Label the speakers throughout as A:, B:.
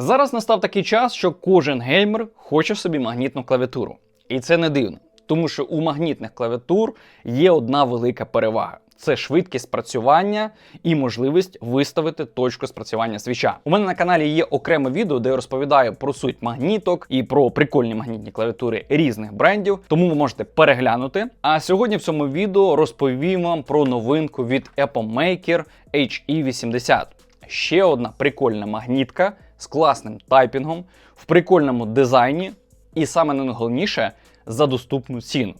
A: Зараз настав такий час, що кожен геймер хоче собі магнітну клавіатуру. І це не дивно, тому що у магнітних клавіатур є одна велика перевага. Це швидкість спрацювання і можливість виставити точку спрацювання свіча. У мене на каналі є окреме відео, де я розповідаю про суть магніток і про прикольні магнітні клавіатури різних брендів, тому ви можете переглянути. А сьогодні в цьому відео розповім вам про новинку від Apple Maker HE80. Ще одна прикольна магнітка з класним тайпінгом, в прикольному дизайні, і саме найголовніше за доступну ціну.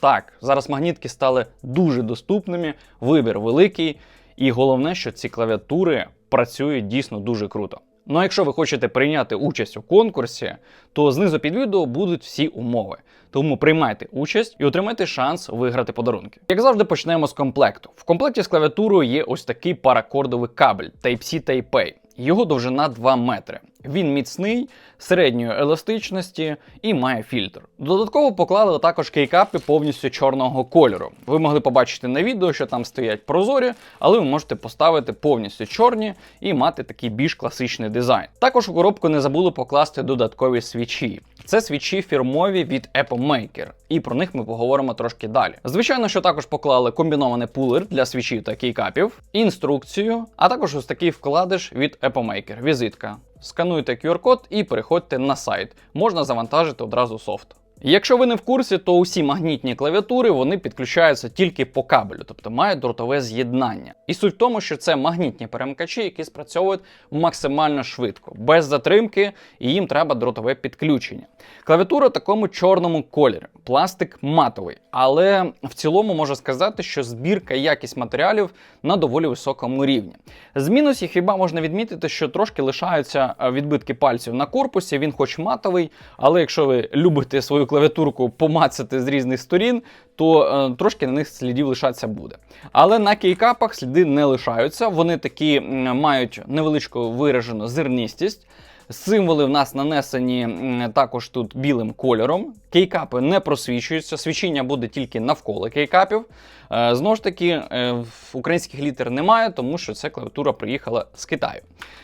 A: Так, зараз магнітки стали дуже доступними, вибір великий, і головне, що ці клавіатури працюють дійсно дуже круто. Ну а якщо ви хочете прийняти участь у конкурсі, то знизу під відео будуть всі умови. Тому приймайте участь і отримайте шанс виграти подарунки. Як завжди, почнемо з комплекту. В комплекті з клавіатурою є ось такий паракордовий кабель Type-C Type-A. Його довжина 2 метри. Він міцний, середньої еластичності і має фільтр. Додатково поклали також кейкапи повністю чорного кольору. Ви могли побачити на відео, що там стоять прозорі, але ви можете поставити повністю чорні і мати такий більш класичний дизайн. Також у коробку не забули покласти додаткові свічі. Це свічі фірмові від Apple Maker, і про них ми поговоримо трошки далі. Звичайно, що також поклали комбінований пулер для свічів та кейкапів, інструкцію, а також ось такий вкладиш від Apple Maker, візитка. Скануйте QR-код і переходьте на сайт. Можна завантажити одразу софт. Якщо ви не в курсі, то усі магнітні клавіатури вони підключаються тільки по кабелю, тобто мають дротове з'єднання. І суть в тому, що це магнітні перемикачі, які спрацьовують максимально швидко, без затримки, і їм треба дротове підключення. Клавіатура в такому чорному кольорі, пластик матовий, але в цілому можу сказати, що збірка і якість матеріалів на доволі високому рівні. З мінусів хіба можна відмітити, що трошки лишаються е, відбитки пальців на корпусі. Він хоч матовий, але якщо ви любите свою клавіатурку помацати з різних сторін, то е, трошки на них слідів лишатися буде. Але на кейкапах сліди не лишаються. Вони такі мають невеличку виражену зернистість. Символи в нас нанесені також тут білим кольором. Кейкапи не просвічуються, свічення буде тільки навколо кейкапів. Е, Знову ж таки, е, українських літер немає, тому що ця клавіатура приїхала з Китаю.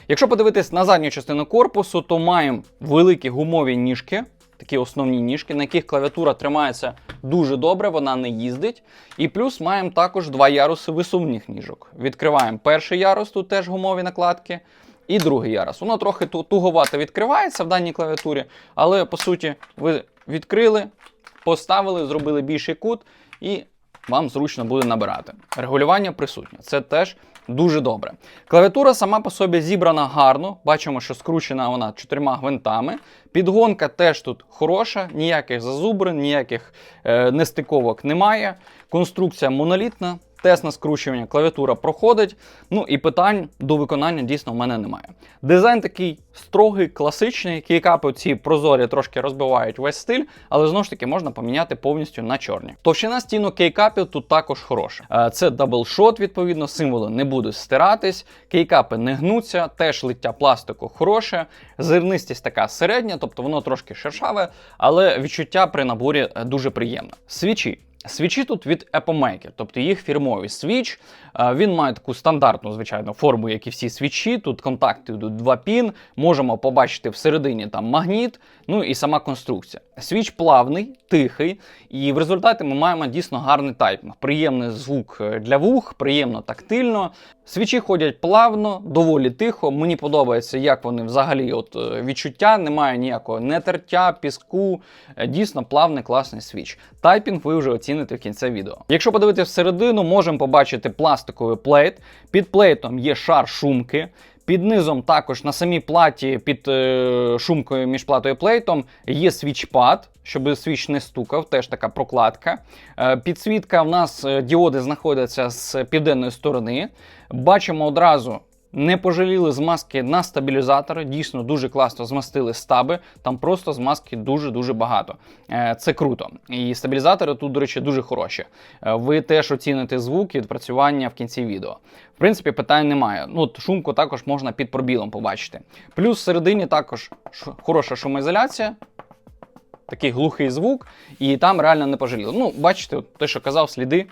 A: Якщо подивитись на задню частину корпусу, то маємо великі гумові ніжки. Такі основні ніжки, на яких клавіатура тримається дуже добре, вона не їздить. І плюс маємо також два яруси висувних ніжок. Відкриваємо перший ярус, тут теж гумові накладки, і другий ярус. Воно трохи туговато відкривається в даній клавіатурі, але по суті ви відкрили, поставили, зробили більший кут і вам зручно буде набирати. Регулювання присутнє. Це теж дуже добре. Клавіатура сама по собі зібрана гарно. Бачимо, що скручена вона чотирма гвинтами. Підгонка теж тут хороша, ніяких зазубрин, ніяких е, нестиковок немає. Конструкція монолітна. Тест на скручування, клавіатура проходить. Ну і питань до виконання дійсно в мене немає. Дизайн такий строгий, класичний. Кейкапи ці прозорі трошки розбивають весь стиль, але знову ж таки можна поміняти повністю на чорні. Товщина стінок кейкапів тут також хороша. Е, Це даблшот, відповідно, символи не будуть стиратись, кейкапи не гнуться, теж лиття пластику хороше, зернистість така середня, тобто воно трошки шершаве, але відчуття при наборі е, дуже приємне. Свічі. Свічі тут від Epomaker, тобто їх фірмовий свіч. Е, Він має таку стандартну, звичайно, форму, як і всі свічі. Тут контакти йдуть два пін. Можемо побачити всередині там магніт, ну і сама конструкція. Свіч плавний, тихий, і в результаті ми маємо дійсно гарний тайпінг. Приємний звук е, для вух, приємно тактильно. Свічі ходять плавно, доволі тихо. Мені подобається, як вони взагалі от е, відчуття, немає ніякого нетертя, піску. Дійсно плавний, класний свіч. Тайпінг ви вже оціните в кінці відео. Якщо подивитися всередину, можемо побачити пластиковий плейт. Під плейтом є шар шумки. Під низом також на самій платі під е, шумкою між платою і плейтом є свічпад, щоб свіч не стукав, теж така прокладка. Е, підсвітка в нас е, діоди знаходяться з південної сторони. Бачимо одразу. Не пожаліли змазки на стабілізатори, дійсно дуже класно змастили стаби. Там просто змазки дуже-дуже багато. Е, Це круто. І стабілізатори тут, до речі, дуже хороші. Е, Ви теж оціните звук і відпрацювання в кінці відео. В принципі, питань немає. Ну, шумку також можна під пробілом побачити. Плюс всередині також хороша шумоізоляція. Такий глухий звук, і там реально не пожаліли. Ну, бачите, те, що казав, сліди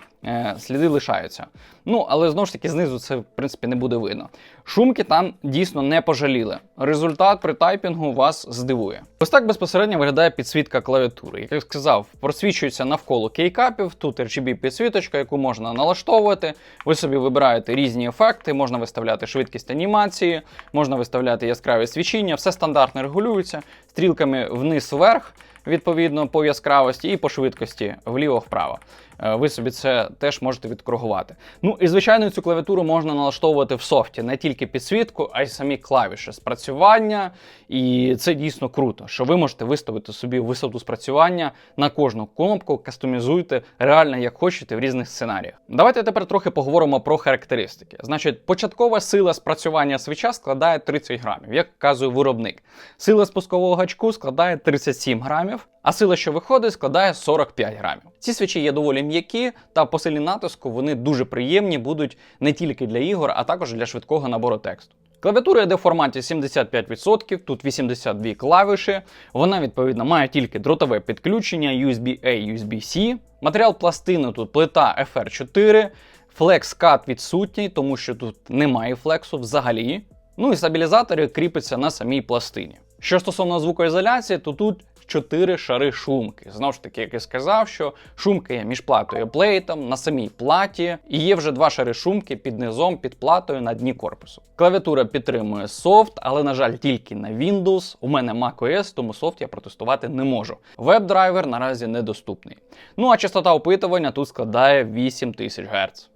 A: сліди лишаються. Ну, але знову ж таки, знизу це в принципі не буде видно. Шумки там дійсно не пожаліли. Результат при тайпінгу вас здивує. Ось так безпосередньо виглядає підсвітка клавіатури. Як я сказав, просвічується навколо кейкапів. Тут RGB підсвіточка, яку можна налаштовувати. Ви собі вибираєте різні ефекти, можна виставляти швидкість анімації, можна виставляти яскраве свічіння, все стандартно регулюється стрілками вниз-вверх. Відповідно по яскравості і по швидкості вліво-вправо. Е, Ви собі це теж можете відкоригувати. Ну і звичайно, цю клавіатуру можна налаштовувати в софті, не тільки підсвітку, а й самі клавіші спрацювання. І це дійсно круто, що ви можете виставити собі висоту спрацювання на кожну кнопку, кастомізуйте реально як хочете в різних сценаріях. Давайте тепер трохи поговоримо про характеристики. Значить, початкова сила спрацювання свіча складає 30 грамів, як вказує виробник. Сила спускового гачку складає 37 грамів, а сила, що виходить, складає 45 грамів. Ці свічі є доволі м'які, та по силі натиску вони дуже приємні будуть не тільки для ігор, а також для швидкого набору тексту. Клавіатура йде в форматі 75%, тут 82 клавіші. Вона відповідно має тільки дротове підключення USB-A, USB-C. Матеріал пластини тут плита FR4, флекс-кат відсутній, тому що тут немає флексу взагалі. Ну і стабілізатори кріпиться на самій пластині. Що стосовно звукоізоляції, то тут 4 шари шумки. Знову ж таки, як я сказав, що шумки є між платою і плейтом на самій платі, і є вже два шари шумки під низом, під платою на дні корпусу. Клавіатура підтримує софт, але, на жаль, тільки на Windows. У мене macOS, тому софт я протестувати не можу. Веб-драйвер наразі недоступний. Ну а частота опитування тут складає 8000 Гц.